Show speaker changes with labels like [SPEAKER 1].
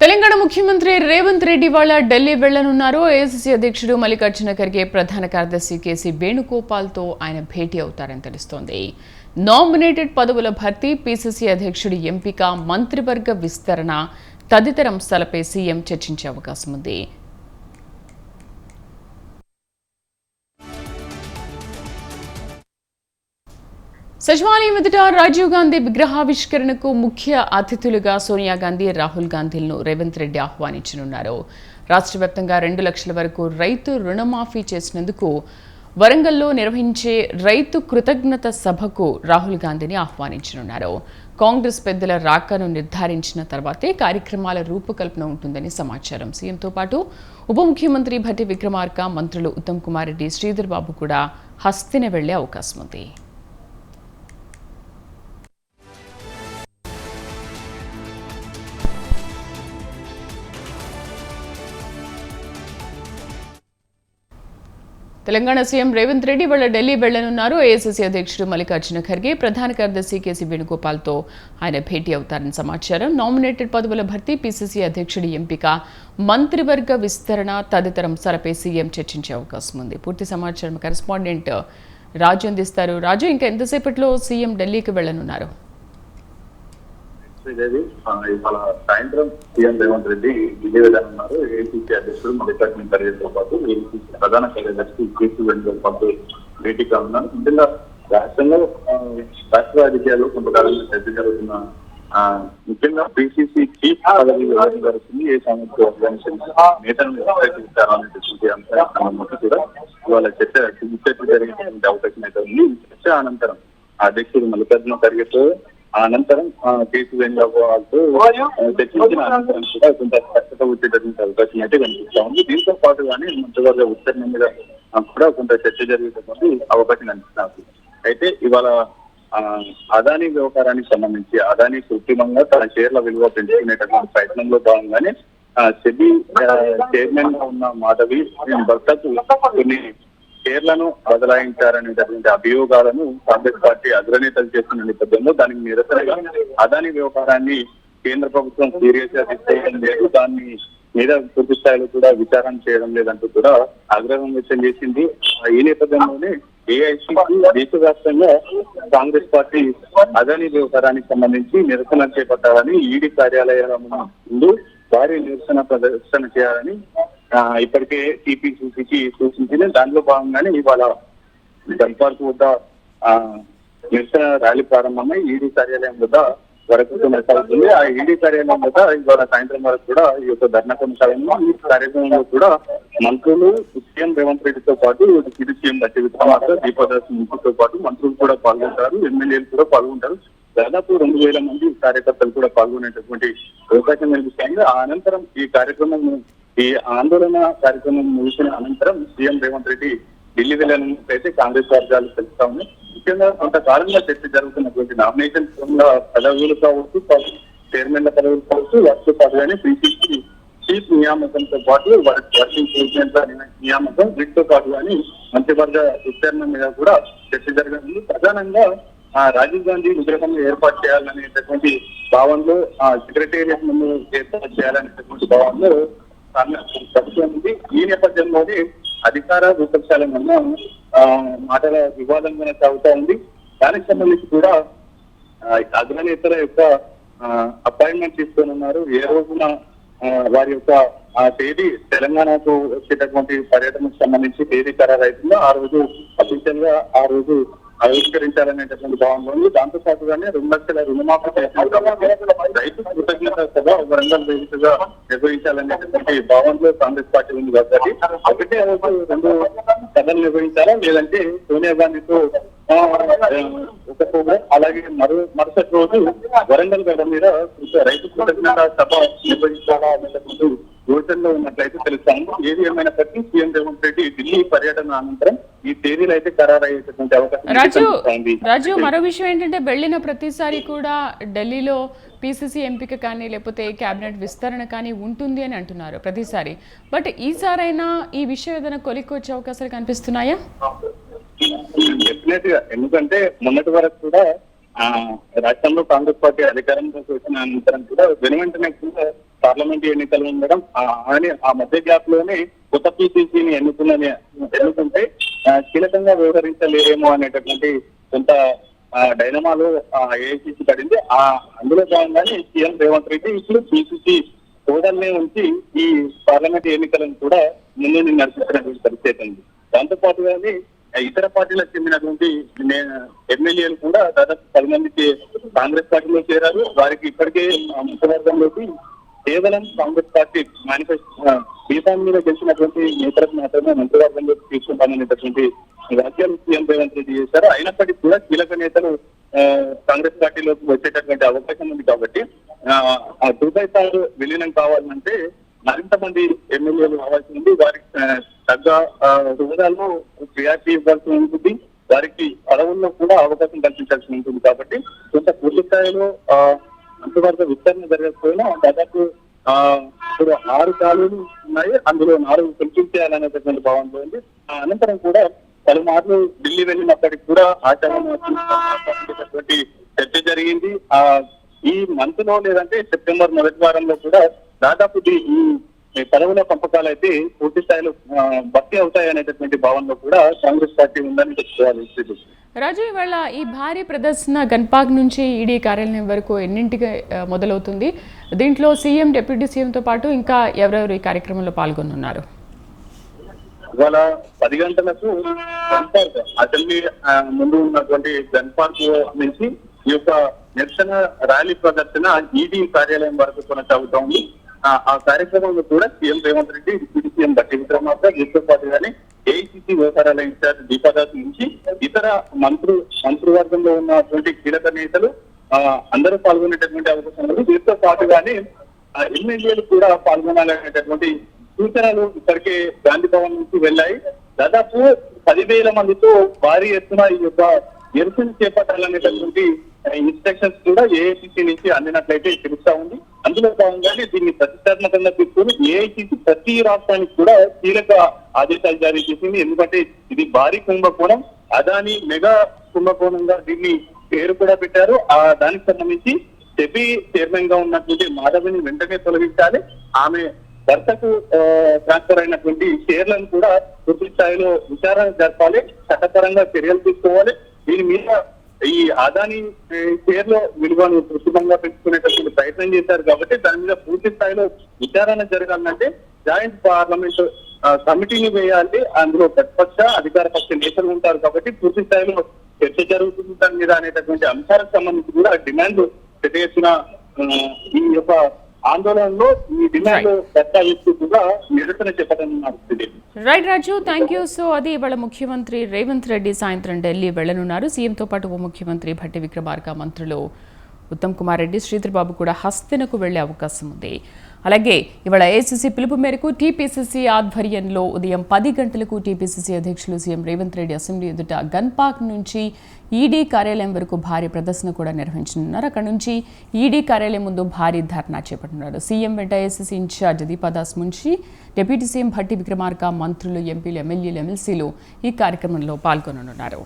[SPEAKER 1] తెలంగాణ ముఖ్యమంత్రి రేవంత్ రెడ్డి వాళ్ళ ఢిల్లీ వెళ్ళనున్నారు ఏఐసీసీ అధ్యక్షుడు మల్లికార్జున ఖర్గే ప్రధాన కార్యదర్శి కేసీ వేణుగోపాల్తో ఆయన భేటీ అవుతారని తెలుస్తోంది. నామినేటెడ్ పదవుల భర్తీ పీసీసీ అధ్యక్షుడి ఎంపిక మంత్రివర్గ విస్తరణ తదితర అంశాలపై సీఎం చర్చించే అవకాశం ఉంది సచివాలయం ఎదుట రాజీవ్ గాంధీ విగ్రహావిష్కరణకు ముఖ్య అతిథులుగా సోనియా గాంధీ రాహుల్ గాంధీలను రేవంత్ రెడ్డి ఆహ్వానించనున్నారు. రాష్ట్ర వ్యాప్తంగా రెండు లక్షల వరకు రైతు రుణమాఫీ చేసినందుకు వరంగల్లో నిర్వహించే రైతు కృతజ్ఞత సభకు రాహుల్ గాంధీని ఆహ్వానించనున్నారు. కాంగ్రెస్ పెద్దల రాకను నిర్ధారించిన తర్వాతే కార్యక్రమాల రూపకల్పన ఉంటుందని సమాచారం. సీఎంతో పాటు ఉప ముఖ్యమంత్రి భట్టి విక్రమార్క మంత్రులు ఉత్తమ్ కుమార్ రెడ్డి శ్రీధర్ బాబు కూడా హస్తిన వెళ్ళే అవకాశం ఉంది తెలంగాణ సీఎం రేవంత్ రెడ్డి వాళ్ళ ఢిల్లీ వెళ్ళనున్నారు ఏఐసీసీ అధ్యక్షుడు మల్లికార్జున ఖర్గే ప్రధాన కార్యదర్శి కేసీ వేణుగోపాల్తో ఆయన భేటీ అవుతారని సమాచారం. నామినేటెడ్ పదవుల భర్తీ పీసీసీ అధ్యక్షుడి ఎంపిక మంత్రివర్గ విస్తరణ తదితర అంశాలపై సీఎం చర్చించే అవకాశం ఉంది. పూర్తి సమాచారం కరెస్పాండెంట్ రాజు అందిస్తారు. రాజు ఇంకా ఎంతసేపట్లో సీఎం ఢిల్లీకి వెళ్ళనున్నారు
[SPEAKER 2] శ్రీదేవి ఇవాళ సాయంత్రం సీఎం రేవంత్ రెడ్డి ఢిల్లీ వెళ్ళనున్నారు ఏఐసీసీ అధ్యక్షుడు మల్లికార్జున ఖర్గేతో పాటు ఏఐసీసీ ప్రధాన కార్యదర్శి కేసీ వేణుగోపాల్తో భేటీగా ఉన్నారు. ముఖ్యంగా రాష్ట్రంలో రాష్ట్ర రాజకీయాల్లో కొంతకాలంగా చర్చ జరుగుతున్న ఆ, ముఖ్యంగా పిసిసి చీఫ్ పదవి జరుగుతుంది. ఏ సామర్థ్య నేతలను వ్యతిరేకిస్తారనేటువంటి అంశానికి కూడా ఇవాళ చర్చ చర్చ జరిగినటువంటి అవకాశం అయితే ఉంది. చర్చ అనంతరం ఆ అధ్యక్షుడు మల్లికార్జున ఖర్గేతో అనంతరం కేసు వేణుగోపాల్తో చర్చించిన అనంతరం కూడా కొంత స్పష్టత వచ్చేటటువంటి అవకాశం అయితే కనిపిస్తా ఉంది దీంతో పాటుగానే మంత్రివర్గ విస్తరణ మీద కూడా కొంత చర్చ జరిగేటటువంటి అవకాశం కనిపిస్తా ఉంది అయితే ఇవాళ ఆ, అదానీ వ్యవహారానికి సంబంధించి అదానీ కృత్రిమంగా తన షేర్ల విలువ పెంచుకునేటటువంటి ప్రయత్నంలో భాగంగానే సెబీ చైర్మన్గా ఉన్న మాధవి భర్తకు కొన్ని షేర్లను బదలాయించారనేటటువంటి అభియోగాలను కాంగ్రెస్ పార్టీ అగ్రనేతలు చేస్తున్న నేపథ్యంలో దానికి నిరసనగా అదాని వ్యవహారాన్ని కేంద్ర ప్రభుత్వం సీరియస్గా తీసుకోవడం లేదు. దాన్ని మీద పూర్తి స్థాయిలో కూడా విచారణ చేయడం లేదంటూ కూడా ఆగ్రహం వ్యక్తం చేసింది. ఈ నేపథ్యంలోనే ఏఐసిసి దేశవ్యాప్తంగా కాంగ్రెస్ పార్టీ అదాని వ్యవహారానికి సంబంధించి నిరసన చేపట్టాలని ఈడీ కార్యాలయాల ముందు భారీ నిరసన ప్రదర్శన చేయాలని ఇప్పటికే టీపీసీసీకి సూచించింది. దానిలో భాగంగానే ఇవాళ గల్పార్క్ వద్ద ఆ, నిరసన ర్యాలీ ప్రారంభమై ఈడీ కార్యాలయం వద్ద వరకు కొనసాగుతుంది ఆ ఈడీ కార్యాలయం వద్ద ఇవాళ సాయంత్రం వరకు కూడా ఈ యొక్క ధర్నా కొనసాగింది ఈ కార్యక్రమంలో కూడా మంత్రులు సీఎం రేవంత్ రెడ్డితో పాటు సిటీ సీఎం గట్టి విక్రమార్క దీపదాస్ మున్సితో పాటు మంత్రులు కూడా పాల్గొంటారు. ఎమ్మెల్యేలు కూడా పాల్గొంటారు. దాదాపు రెండు వేల మంది కార్యకర్తలు కూడా పాల్గొనేటటువంటి అవకాశం కనిపిస్తుంది ఆ అనంతరం ఈ కార్యక్రమం ఈ ఆందోళన కార్యక్రమం ముగిసిన అనంతరం సీఎం రేవంత్ రెడ్డి ఢిల్లీ వెళ్ళనున్నట్లయితే కాంగ్రెస్ వర్గాలు తెలుస్తా ఉన్నాయి. ముఖ్యంగా కొంతకాలంగా చర్చ జరుగుతున్నటువంటి నామినేషన్ పదవులు కావచ్చు చైర్మన్ల పదవులు కావచ్చు వర్క్ పదవి బీసీసీ చీఫ్ నియామకంతో పాటు వారి వర్కింగ్ ప్రెసిడెంట్ నియామకం వీటితో పాటు కానీ మంత్రివర్గ విస్తరణ మీద కూడా చర్చ జరగనుంది. ప్రధానంగా ఆ రాజీవ్ గాంధీ విగ్రహం ఏర్పాటు చేయాలనేటటువంటి భావనలో ఆ సెక్రటేరియట్ ముందు ఏర్పాటు చేయాలనేటటువంటి భావనలో ఉంది. ఈ నేపథ్యంలోనే అధికార విపక్షాల మధ్య ఆ, మాటల వివాదం సాగుతా ఉంది. దానికి సంబంధించి కూడా అగ్రనేతల యొక్క అపాయింట్మెంట్ తీసుకొని ఏ రోజున ఆ, వారి యొక్క ఆ తేదీ తెలంగాణకు వచ్చేటటువంటి పర్యటనకు సంబంధించి తేదీ ఖరారు అవుతుందో ఆ రోజు అఫీషియల్గా ఆ రోజు ఆవిష్కరించాలనేటటువంటి భావనలో ఉంది. దాంతో పాటుగానే రెండు లక్షల రుణమాఫీ రైతు కృతజ్ఞత సభ వరంగల్ వేదికగా నిర్వహించాలనేటటువంటి భావనలో కాంగ్రెస్ పార్టీ ఉంది కాబట్టి ఒకటే రెండు సభలు నిర్వహించాలా? లేదంటే సోనియా గాంధీతో ఒక ప్రోగ్రాం అలాగే మరో మరుసటి రోజు వరంగల్ గడ మీద రైతు కృతజ్ఞత సభ నిర్వహించాలా అనేటటువంటి యోచనలో ఉన్నట్లయితే తెలుస్తాము ఏది ఏమైనప్పటికీ సీఎం రేవంత్ రెడ్డి ఢిల్లీ పర్యటన అనంతరం ఈ తేదీలు అయితే ఖరారు అయ్యేటటువంటి అవకాశం
[SPEAKER 1] రాజు. రాజు మరో విషయం ఏంటంటే వెళ్ళిన ప్రతిసారి కూడా ఢిల్లీలో పీసీసీ ఎంపిక కానీ లేకపోతే కేబినెట్ విస్తరణ కానీ ఉంటుంది అని అంటున్నారు ప్రతిసారి. బట్ ఈసారైనా ఈ విషయం ఏదైనా కొలిక్కి వచ్చే అవకాశాలు కనిపిస్తున్నాయా?
[SPEAKER 2] డెఫినెట్గా. ఎందుకంటే మొన్నటి వరకు కూడా ఆ రాష్ట్రంలో కాంగ్రెస్ పార్టీ అధికారంలోకి వచ్చిన అనంతరం కూడా వెను వెంటనే కూడా పార్లమెంట్ ఎన్నికలు ఉండడం అని ఆ మధ్య గ్యాప్లోనే కొత్త పిసిసిని ఎన్నుకున్న ఎన్నుకుంటే కీలకంగా వ్యవహరించలేరేమో అనేటటువంటి కొంత డైనమాలు డైనమాలో ఏఐసిసి పడింది. ఆ అందులో భాగంగానే సీఎం రేవంత్ రెడ్డి ఇప్పుడు పిసిసి హోదాలనే ఉంచి ఈ పార్లమెంట్ ఎన్నికలను కూడా ముందు నడిపించినటువంటి పరిస్థితి ఉంది దాంతో పాటుగానే ఇతర పార్టీలకు చెందినటువంటి ఎమ్మెల్యేలు కూడా దాదాపు పది మందికి కాంగ్రెస్ పార్టీలో చేరారు. వారికి ఇప్పటికే ముఖ్యవర్గంలోకి కేవలం కాంగ్రెస్ పార్టీ మేనిఫెస్టో బీఫామ్ మీద గెలిచినటువంటి నేతలకు మాత్రమే మంత్రివర్గంలోకి తీసుకుంటామనేటటువంటి వ్యాఖ్యలు సీఎం రేవంత్ రెడ్డి చేశారు. అయినప్పటికీ కూడా కీలక నేతలు కాంగ్రెస్ పార్టీలోకి వచ్చేటటువంటి అవకాశం ఉంది కాబట్టి ఆ, దుబాయ్ సార్ విలీనం కావాలంటే మరింత మంది ఎమ్మెల్యేలు కావాల్సి ఉంది. వారికి తగ్గ ఆ, హోదాలో ప్రియారిటీ ఇవ్వాల్సి ఉంటుంది. వారికి పదవుల్లో కూడా అవకాశం కల్పించాల్సి ఉంటుంది కాబట్టి కొంత పూర్తి స్థాయిలో ఆ, మంత్రివర్గ విస్తరణ జరగకపోయినా దాదాపు ఆ ఇప్పుడు ఆరు కాలువలు ఉన్నాయి. అందులో నాలుగు కల్పించేయాలనేటటువంటి భావనలో ఉంది ఆ అనంతరం కూడా పలుమార్లు ఢిల్లీ వెళ్ళినప్పటికి కూడా ఆచరణ చర్చ జరిగింది. ఆ ఈ మంత్లో లేదంటే సెప్టెంబర్ మొదటి వారంలో కూడా దాదాపు ఈ- పదవుల పంపకాలు అయితే పూర్తి స్థాయిలో భర్తీ అవుతాయి అనేటటువంటి భావనలో కూడా కాంగ్రెస్ పార్టీ ఉందని చెప్పుకోవాలి.
[SPEAKER 1] రాజు ఇవాళ ఈ భారీ ప్రదర్శన గన్పాక్ నుంచి ఈడీ కార్యాలయం వరకు ఎన్నింటికి మొదలవుతుంది? దీంట్లో సీఎం డిప్యూటీ సీఎంతో పాటు ఇంకా ఎవరెవరు ఈ కార్యక్రమంలో పాల్గొనున్నారు?
[SPEAKER 2] ఇవాళ పది గంటలకు గన్పార్క్ అసెంబ్లీ ముందు ఉన్నటువంటి గన్పార్క్ నుంచి ఈ యొక్క నిరసన ర్యాలీ ప్రదర్శన ఈడీ కార్యాలయం వరకు కొనసాగుతా ఉంది. ఆ, కార్యక్రమంలో కూడా CM Revanth Reddy deputy CM Bhatti Vikramarka దీంతో కానీ ఏఐసిసి వ్యవహారాల ఇన్ఛార్జ్ దీపాదాస్ నుంచి ఇతర మంత్రు మంత్రివర్గంలో ఉన్నటువంటి కీలక నేతలు అందరూ పాల్గొనేటటువంటి అవకాశం ఉంది. దీంతో పాటుగానే ఎమ్మెల్యేలు కూడా పాల్గొనాలనేటటువంటి సూచనలు ఇప్పటికే గాంధీ భవన్ నుంచి వెళ్ళాయి. దాదాపు పదివేల మందితో భారీ ఎత్తున ఈ యొక్క నిరసన చేపట్టాలనేటటువంటి ఇన్స్ట్రక్షన్స్ కూడా ఏఐసిసి నుంచి అందినట్లయితే తెలుస్తా ఉంది. అందులో భాగంగానే దీన్ని ప్రతిష్టాత్మకంగా తీసుకుని ఏఐసిసి ప్రతి రాష్ట్రానికి కూడా కీలక ఆదేశాలు జారీ చేసింది. ఎందుకంటే ఇది భారీ కుంభకోణం. అదాని మెగా కుంభకోణంగా దీన్ని పేరు కూడా పెట్టారు. ఆ దానికి సంబంధించి సెబీ చైర్మన్గా ఉన్నటువంటి మాధవిని వెంటనే తొలగించాలి. ఆమె భర్తకు ట్రాన్స్ఫర్ అయినటువంటి షేర్లను కూడా పూర్తి స్థాయిలో విచారణ జరపాలి. చట్టపరంగా చర్యలు తీసుకోవాలి. దీని మీద ఈ అదాని ఏ, షేర్ల విలువను ప్రస్తుతంగా పెంచుకునేటటువంటి ప్రయత్నం చేశారు కాబట్టి దాని మీద పూర్తి స్థాయిలో విచారణ జరగాలంటే జాయింట్ పార్లమెంట్ కమిటీని వేయాలి. అందులో ప్రతిపక్ష అధికార పక్ష నేతలు ఉంటారు కాబట్టి పూర్తి స్థాయిలో చర్చ జరుగుతుంది దాని మీద అనేటటువంటి అంశాలకు సంబంధించి కూడా డిమాండ్ పెద్ద ఈ యొక్క ఆందోళనలో ఈ డిమాండ్ ప్రస్తావిస్తూ కూడా నిరసన Sridevi
[SPEAKER 1] right Raju thank you so అది ఇవాళ ముఖ్యమంత్రి రేవంత్ రెడ్డి సాయంత్రం ఢిల్లీ వెళ్ళనున్నారు సీఎంతో పాటు ఉప ముఖ్యమంత్రి భట్టి విక్రమార్క మంత్రులు ఉత్తమ్ కుమార్ రెడ్డి శ్రీధర్ బాబు కూడా హస్తనకు వెళ్ళే అవకాశం ఉంది. అలాగే ఇవాళ ఏసీసీ పిలుపు మేరకు టీపీసీసీ ఆధ్వర్యంలో ఉదయం పది గంటలకు టీపీసీసీ అధ్యక్షులు సీఎం రేవంత్ రెడ్డి అసెంబ్లీ ఎదుట గన్పాక్ నుంచి ఈడీ కార్యాలయం వరకు భారీ ప్రదర్శన కూడా నిర్వహించనున్నారు. అక్కడ నుంచి ఈడీ కార్యాలయం ముందు భారీ ధర్నా చేపట్టనున్నారు. సీఎం వెంట ACC incharge Deepadas Munshi deputy CM Bhatti Vikramarka మంత్రులు ఎంపీలు ఎమ్మెల్యేలు ఎమ్మెల్సీలు ఈ కార్యక్రమంలో పాల్గొననున్నారు.